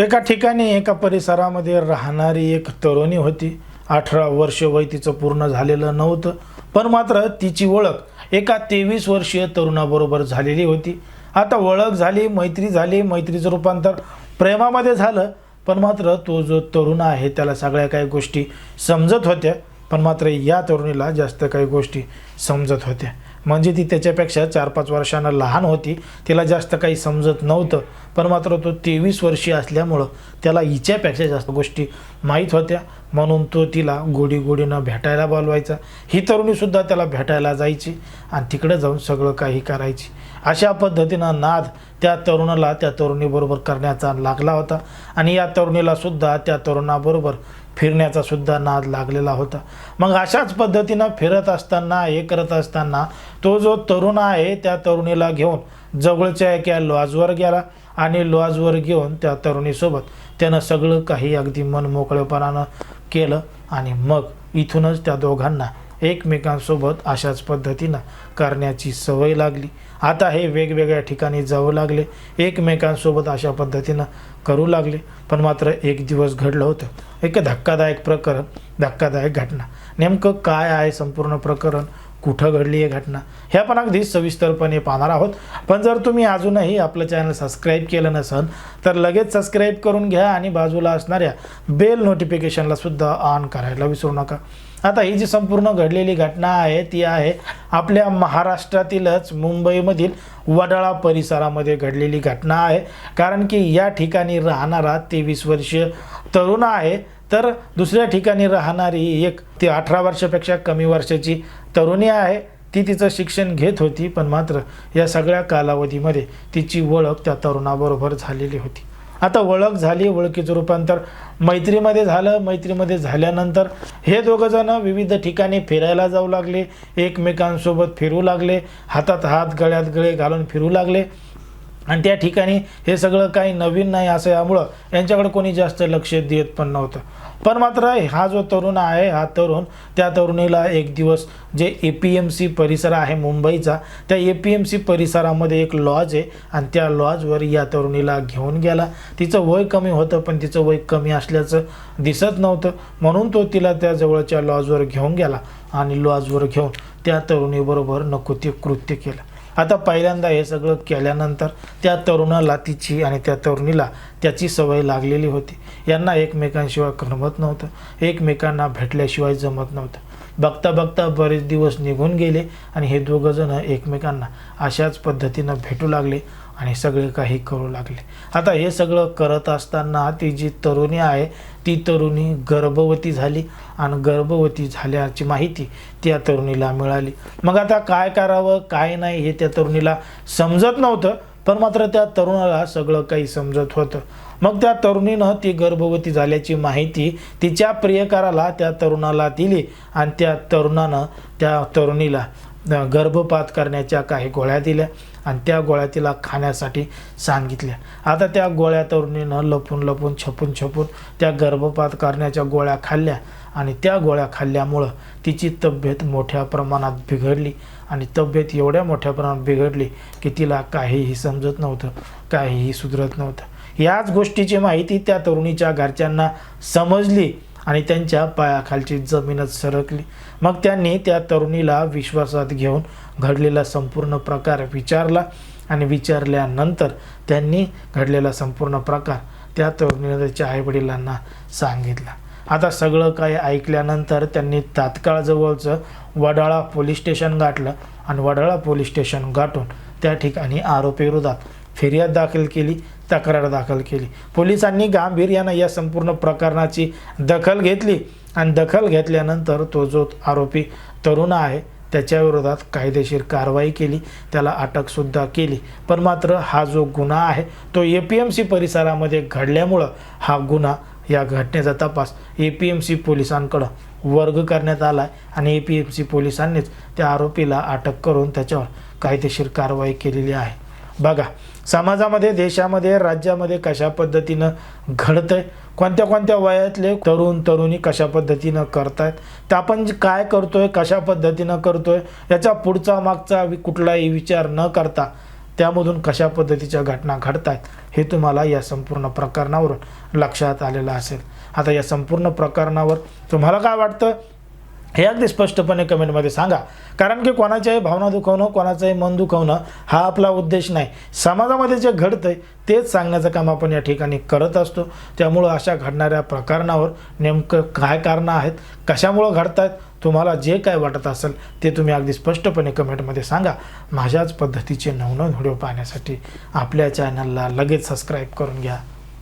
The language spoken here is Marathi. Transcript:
एका ठिकाणी एका परिसरामध्ये राहणारी एक तरुणी होती. अठरा वर्ष वय तिचं पूर्ण झालेलं नव्हतं पण मात्र तिची ओळख एका तेवीस वर्षीय तरुणाबरोबर झालेली होती. आता ओळख झाली मैत्री झाली मैत्रीचं रूपांतर प्रेमामध्ये झालं पण मात्र तो जो तरुण आहे त्याला सगळ्या काही गोष्टी समजत होत्या पण मात्र या तरुणीला जास्त काही गोष्टी समजत होत्या. म्हणजे ती त्याच्यापेक्षा चार पाच वर्षांना लहान होती. तिला जास्त काही समजत नव्हतं. पण मात्र तो तेवीस वर्षीय असल्यामुळं त्याला हिच्यापेक्षा जास्त गोष्टी माहीत होत्या. म्हणून तो तिला गोडी गोडीनं भेटायला बोलवायचा. ही तरुणीसुद्धा त्याला भेटायला जायची आणि तिकडे जाऊन सगळं काही करायची. अशा पद्धतीनं नाद त्या तरुणाला त्या तरुणीबरोबर करण्याचा लागला होता आणि या तरुणीलासुद्धा त्या तरुणाबरोबर फिरण्याचा सुद्धा नाद लागलेला होता. मग अशाच पद्धतीनं फिरत असताना हे करत असताना तो जो तरुण आहे त्या तरुणीला घेऊन जवळच्या एका लॉजवर गेला. आणि लॉजवर घेऊन त्या तरुणीसोबत त्यानं सगळं काही अगदी मन मोकळेपणानं केलं आणि मग इथूनच त्या दोघांना एकमेकांसोबत अशाच पद्धतीनं करण्याची सवय लागली. आता हे वेगवेगळ्या ठिकाणी जाऊ लागले. एकमेकांसोबत अशा पद्धतीनं करू लागले. पण मात्र एक दिवस घडलं होतं. एक धक्कादायक प्रकरण धक्कादायक घटना. नेमकं काय आहे संपूर्ण प्रकरण? कुठं घडली आहे घटना? हे आपण अगदी सविस्तरपणे पाहणार आहोत. पण जर तुम्ही अजूनही आपलं चॅनल सबस्क्राईब केलं नसेल तर लगेच सबस्क्राईब करून घ्या आणि बाजूला असणाऱ्या बेल नोटिफिकेशनला सुद्धा ऑन करायला विसरू नका. आता ही जी संपूर्ण घडलेली घटना आहे ती आहे आपल्या महाराष्ट्रातीलच मुंबईमधील वडाळा परिसरामध्ये घडलेली घटना आहे. कारण की या ठिकाणी राहणारा तेवीस वर्षीय तरुण आहे. तर दुसऱ्या ठिकाणी राहणारी एक ती अठरा वर्षापेक्षा कमी वर्षाची तरुणी आहे. ती तिचं शिक्षण घेत होती पण मात्र या सगळ्या कालावधीमध्ये तिची ओळख त्या तरुणाबरोबर झालेली होती. आता ओळख झाली ओळखीचं रूपांतर मैत्रीमध्ये झालं. मैत्रीमध्ये झाल्यानंतर हे दोघंजणं विविध ठिकाणी फिरायला जाऊ लागले. एकमेकांसोबत फिरू लागले. हातात हात गळ्यात गळे घालून फिरू लागले. आणि त्या ठिकाणी हे सगळं काही नवीन नाही असं यामुळं यांच्याकडे कोणी जास्त लक्ष देत पण नव्हतं. पण मात्र हा जो तरुण आहे हा तरुण त्या तरुणीला एक दिवस जे ए पी एम सी परिसर आहे मुंबईचा त्या ए पी एम सी परिसरामध्ये एक लॉज आहे आणि त्या लॉजवर या तरुणीला घेऊन गेला. तिचं वय कमी होतं पण तिचं वय कमी असल्याचं दिसत नव्हतं. म्हणून तो तिला त्या जवळच्या लॉजवर घेऊन गेला आणि लॉजवर घेऊन त्या तरुणीबरोबर नको ते कृत्य केलं. आता पहिल्यांदा हे सगळं केल्यानंतर त्या तरुणाला तिची आणि त्या तरुणीला त्याची सवय लागलेली होती. यांना एकमेकांशिवाय करमत नव्हतं. एकमेकांना भेटल्याशिवाय जमत नव्हतं. बघता बघता बरेच दिवस निघून गेले आणि हे दोघंजणं एकमेकांना अशाच पद्धतीनं भेटू लागले. आणि सगळे काही करू लागले. आता हे सगळं करत असताना ती जी तरुणी आहे ती तरुणी गर्भवती झाली आणि गर्भवती झाल्याची माहिती त्या तरुणीला मिळाली. मग आता काय करावं काय नाही हे त्या तरुणीला समजत नव्हतं पण मात्र त्या तरुणाला सगळं काही समजत होतं. मग त्या तरुणीनं ती गर्भवती झाल्याची माहिती तिच्या प्रियकाराला त्या तरुणाला दिली आणि त्या तरुणानं त्या तरुणीला गर्भपात करण्याच्या काही गोळ्या दिल्या आणि त्या गोळ्या तिला खाण्यासाठी सांगितल्या. आता त्या गोळ्या तरुणीनं लपून लपून छपून छपून त्या गर्भपात करण्याच्या गोळ्या खाल्ल्या आणि त्या गोळ्या खाल्ल्यामुळं तिची तब्येत मोठ्या प्रमाणात बिघडली आणि तब्येत एवढ्या मोठ्या प्रमाणात बिघडली की तिला काहीही समजत नव्हतं काहीही सुधरत नव्हतं. याच गोष्टीची माहिती त्या तरुणीच्या घरच्यांना समजली. आणि त्यांच्या पायाखालची जमीनच सरकली. मग त्यांनी त्या तरुणीला विश्वासात घेऊन घडलेला संपूर्ण प्रकार विचारला आणि विचारल्यानंतर त्यांनी घडलेला संपूर्ण प्रकार त्या तरुणीने त्याच्या आईवडिलांना सांगितला. आता सगळं काही ऐकल्यानंतर त्यांनी तात्काळ जवळचं वडाळा पोलीस स्टेशन गाठलं आणि वडाळा पोलीस स्टेशन गाठून त्या ठिकाणी आरोपीविरोधात फिर्याद दाखल केली. तक्रार दाखल केली. पोलिसांनी गांभीर्यानं या संपूर्ण प्रकरणाची दखल घेतली आणि दखल घेतल्यानंतर तो जो आरोपी तरुण आहे त्याच्याविरोधात कायदेशीर कारवाई केली. त्याला अटकसुद्धा केली. पण मात्र हा जो गुन्हा आहे तो ए पी एम सी परिसरामध्ये घडल्यामुळं हा गुन्हा या घटनेचा तपास ए पी एम सी पोलिसांकडं वर्ग करण्यात आला आहे आणि ए पी एम सी पोलिसांनीच त्या आरोपीला अटक करून त्याच्यावर कायदेशीर कारवाई केलेली आहे. बघा समाजामध्ये देशामध्ये राज्यामध्ये कशा पद्धतीनं घडतं आहे कोणत्या कोणत्या वयातले तरुण तरुणी कशा पद्धतीनं करतायत तर आपण जे काय करतोय कशा पद्धतीनं करतोय याचा पुढचा मागचा वि- कुठलाही विचार न करता त्यामधून कशा पद्धतीच्या घटना घडत आहेत हे तुम्हाला या संपूर्ण प्रकरणावरून लक्षात आलेलं असेल. आता या संपूर्ण प्रकरणावर तुम्हाला काय वाटतं? हे अगदी स्पष्टपणे कमेंटमध्ये सांगा. कारण की कोणाच्याही भावना दुखवणं कोणाचंही मन दुखवणं हा आपला उद्देश नाही. समाजामध्ये जे घडतंय तेच सांगण्याचं काम आपण या ठिकाणी करत असतो. त्यामुळं अशा घडणाऱ्या प्रकरणावर नेमकं काय कारणं आहेत कशामुळं घडत आहेत तुम्हाला जे काय वाटत असेल ते तुम्ही अगदी स्पष्टपणे कमेंटमध्ये सांगा. माझ्याच पद्धतीचे नवनवीन व्हिडिओ पाहण्यासाठी आपल्या चॅनलला लगेच सबस्क्राईब करून घ्या.